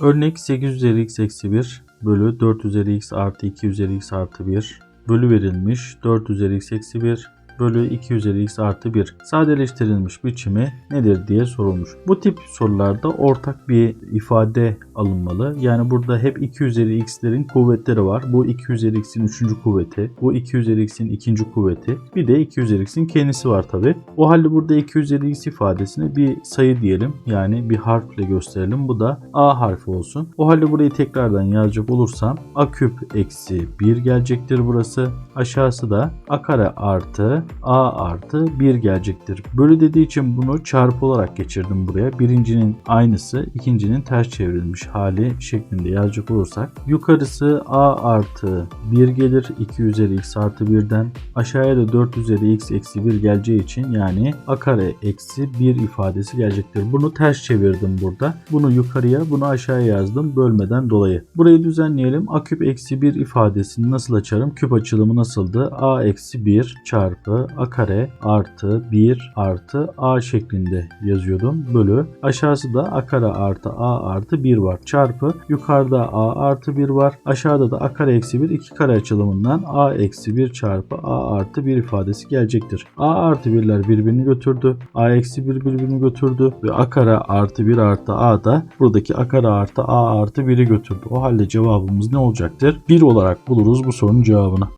Örnek 8 üzeri x eksi 1 bölü 4 üzeri x artı 2 üzeri x artı 1 bölü verilmiş 4 üzeri x eksi 1 bölü 2 üzeri x artı 1 sadeleştirilmiş biçimi nedir diye sorulmuş. Bu tip sorularda ortak bir ifade alınmalı. Yani burada hep 2 üzeri x'lerin kuvvetleri var. Bu 2 üzeri x'in 3. kuvveti. Bu 2 üzeri x'in 2. kuvveti. Bir de 2 üzeri x'in kendisi var tabi. O halde burada 2 üzeri x ifadesine bir sayı diyelim. Yani bir harfle gösterelim. Bu da a harfi olsun. O halde burayı tekrardan yazacak olursam a küp eksi 1 gelecektir burası. Aşağısı da a kare artı a artı 1 gelecektir. Bölü dediği için bunu çarpı olarak geçirdim buraya. Birincinin aynısı, ikincinin ters çevrilmiş hali şeklinde yazacak olursak. Yukarısı a artı 1 gelir 2 üzeri x artı 1'den. Aşağıya da 4 üzeri x eksi 1 geleceği için yani a kare eksi 1 ifadesi gelecektir. Bunu ters çevirdim burada. Bunu yukarıya bunu aşağıya yazdım bölmeden dolayı. Burayı düzenleyelim. a küp eksi 1 ifadesini nasıl açarım? Küp açılımı nasıldı? a eksi 1 çarpı a kare artı 1 artı a şeklinde yazıyordum. Bölü aşağısı da a kare artı a artı 1 var. Çarpı yukarıda a artı 1 var. Aşağıda da a kare eksi 1 iki kare açılımından a eksi 1 çarpı a artı 1 ifadesi gelecektir. a artı 1'ler birbirini götürdü. a eksi 1 birbirini götürdü. Ve a kare artı 1 artı a da buradaki a kare artı a artı 1'i götürdü. O halde cevabımız ne olacaktır? 1 olarak buluruz bu sorunun cevabını.